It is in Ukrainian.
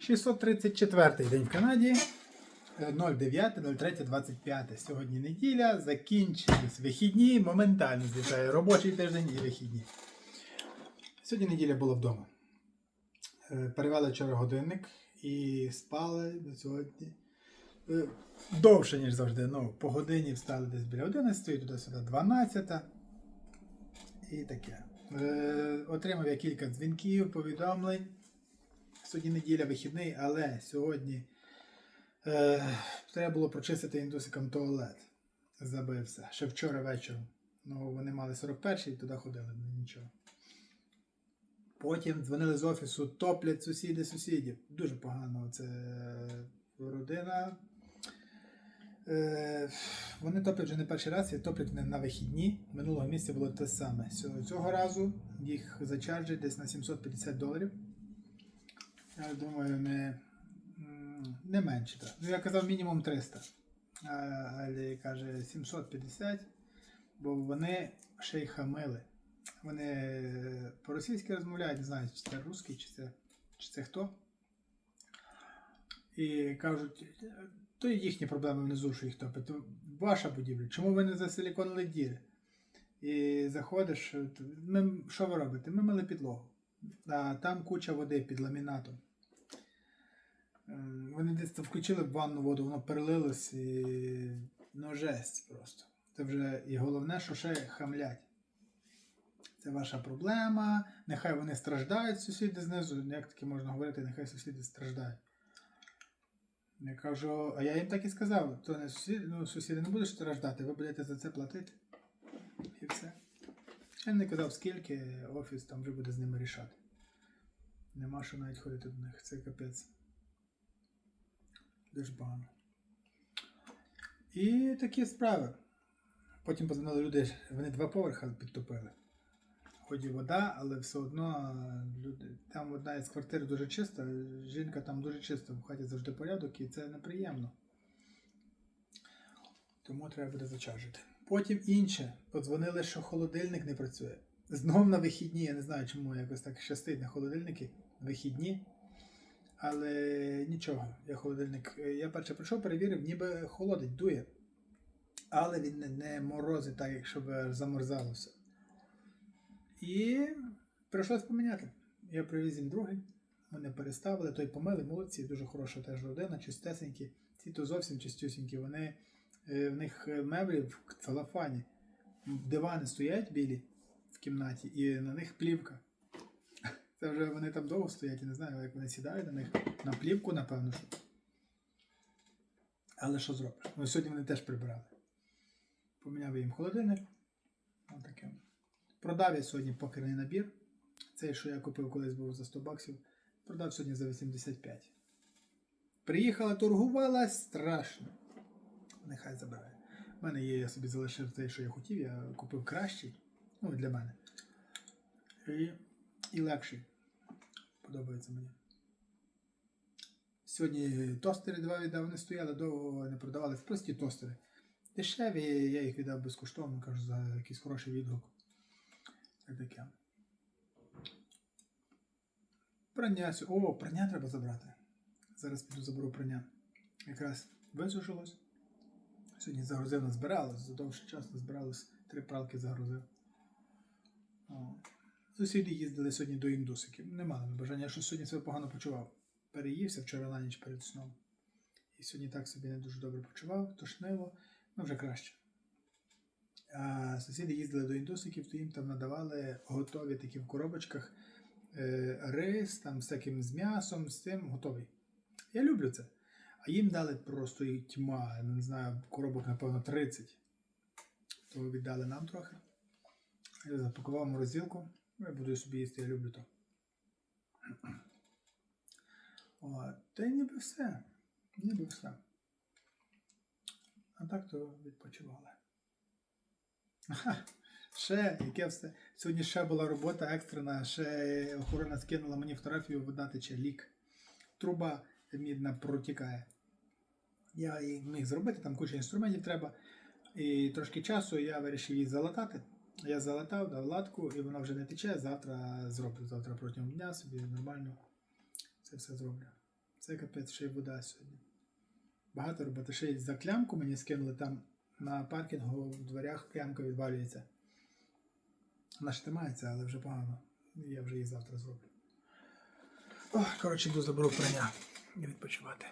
634 день в Канаді. Е, 09.03.25. Сьогодні неділя. Закінчились вихідні. Моментально злітає робочий тиждень і вихідні. Сьогодні неділя була вдома. Е, Перевели вчора годинник і спали сьогодні. е, Довше, ніж завжди. Ну, по годині встали десь біля 11, туди-сюди 12. І таке. Е, Отримав я кілька дзвінків, повідомлень. Сьогодні неділя вихідний, але сьогодні е, треба було прочистити індусикам туалет. Забився. Ще вчора вечором. Ну, вони мали 41-й, туди ходили, ну нічого. Потім дзвонили з офісу, топлять сусіди сусідів. Дуже погано. Це родина. Е, вони топлять вже не перший раз, і топлять на вихідні. Минулого місяця було те саме. Цього, разу їх зачарджать десь на 750 доларів. Я думаю, не, не менше. Ну, я казав мінімум 300. А, але каже 750, бо вони ще й хамили. Вони е, по-російськи розмовляють, не знаю, чи це русський, чи це, чи це хто. І кажуть, то їхні проблеми внизу, що їх топить. То ваша будівля. Чому ви не засиліконили діри? І заходиш, ми, що ви робите? Ми мили підлогу. А там куча води під ламінатом. Ем, Вони десь це включили в ванну воду, воно перелилось і ну жесть просто. Це вже і головне, що ще хамлять. Це ваша проблема. Нехай вони страждають, сусіди знизу. Як таке можна говорити, нехай сусіди страждають. Я кажу, а я їм так і сказав, то не сусіди, ну, сусіди не будуть страждати, ви будете за це платити. І все. Я не казав, скільки офіс там вже буде з ними рішати. Нема що навіть ходити до них, це капець. Дуже погано. І такі справи. Потім позвонили люди, вони два поверха підтопили. Хоч і вода, але все одно е, люди. Там одна із квартир дуже чиста, жінка там дуже чиста, в хаті завжди порядок, і це неприємно. Тому треба буде зачаржити. Потім інше. Подзвонили, що холодильник не працює. Знов на вихідні, я не знаю, чому якось так щастить на холодильники. Вихідні. Але нічого, я холодильник. Я перше прийшов, перевірив, ніби холодить, дує. Але він не, не морозить так, якщо б замерзало все. І прийшлось поміняти. Я привіз їм другий. Вони переставили, той помили, молодці, дуже хороша теж родина, чистесенькі. Ці то зовсім чистюсінькі. Вони, е, в них меблі в целофані. Дивани стоять білі в кімнаті, і на них плівка. Це вже вони там довго стоять, я не знаю, як вони сідають на них. На плівку, напевно, що. Але що зробиш? Ну, сьогодні вони теж прибирали. Поміняв їм холодильник. Отаке. Продав я сьогодні покерний набір. Цей, що я купив колись був за 100 баксів, продав сьогодні за 85. Приїхала, торгувала страшно. Нехай забирає. У мене є, я собі залишив те, що я хотів, я купив кращий. Ну, для мене. І, і легший. Подобається мені. Сьогодні тостери два віддав, вони стояли довго не продавали. Прості тостери. Дешеві, я їх віддав безкоштовно, кажу, за якийсь хороший відгук. Це таке. Прання. О, прання треба забрати. Зараз піду заберу прання. Якраз висушилось. Сьогодні загрузив, назбиралось, за довший час назбиралось, три пралки загрузив. О. Сусіди їздили сьогодні до індусиків. Не мали ми бажання, я щось сьогодні себе погано почував. Переївся вчора на ніч перед сном. І сьогодні так собі не дуже добре почував, тошнило, ну вже краще. А сусіди їздили до індусиків, то їм там надавали готові такі в коробочках е, рис, там з таким з м'ясом, з цим готовий. Я люблю це. А їм дали просто і тьма, не знаю, коробок, напевно, 30. То віддали нам трохи. Я запакував морозилку. Ну, Я буду собі їсти, я люблю то. Та й ніби все. Ніби все. А так то відпочивали. Ага, ще, яке все. Сьогодні ще була робота екстрена, ще охорона скинула мені фотографію, вода тече лік. Труба мідна протікає. Я її міг зробити, там куча інструментів треба. І трошки часу я вирішив її залатати. Я залатав, дав латку, і вона вже не тече. Завтра зроблю. Завтра протягом дня собі нормально це все зроблю. Це капець, ще й вода сьогодні. Багато роботи. Ще й за клямку мені скинули там на паркінгу в дверях клямка відвалюється. Вона ж тримається, але вже погано. Я вже її завтра зроблю. Коротше, йду заберу прання і відпочивати.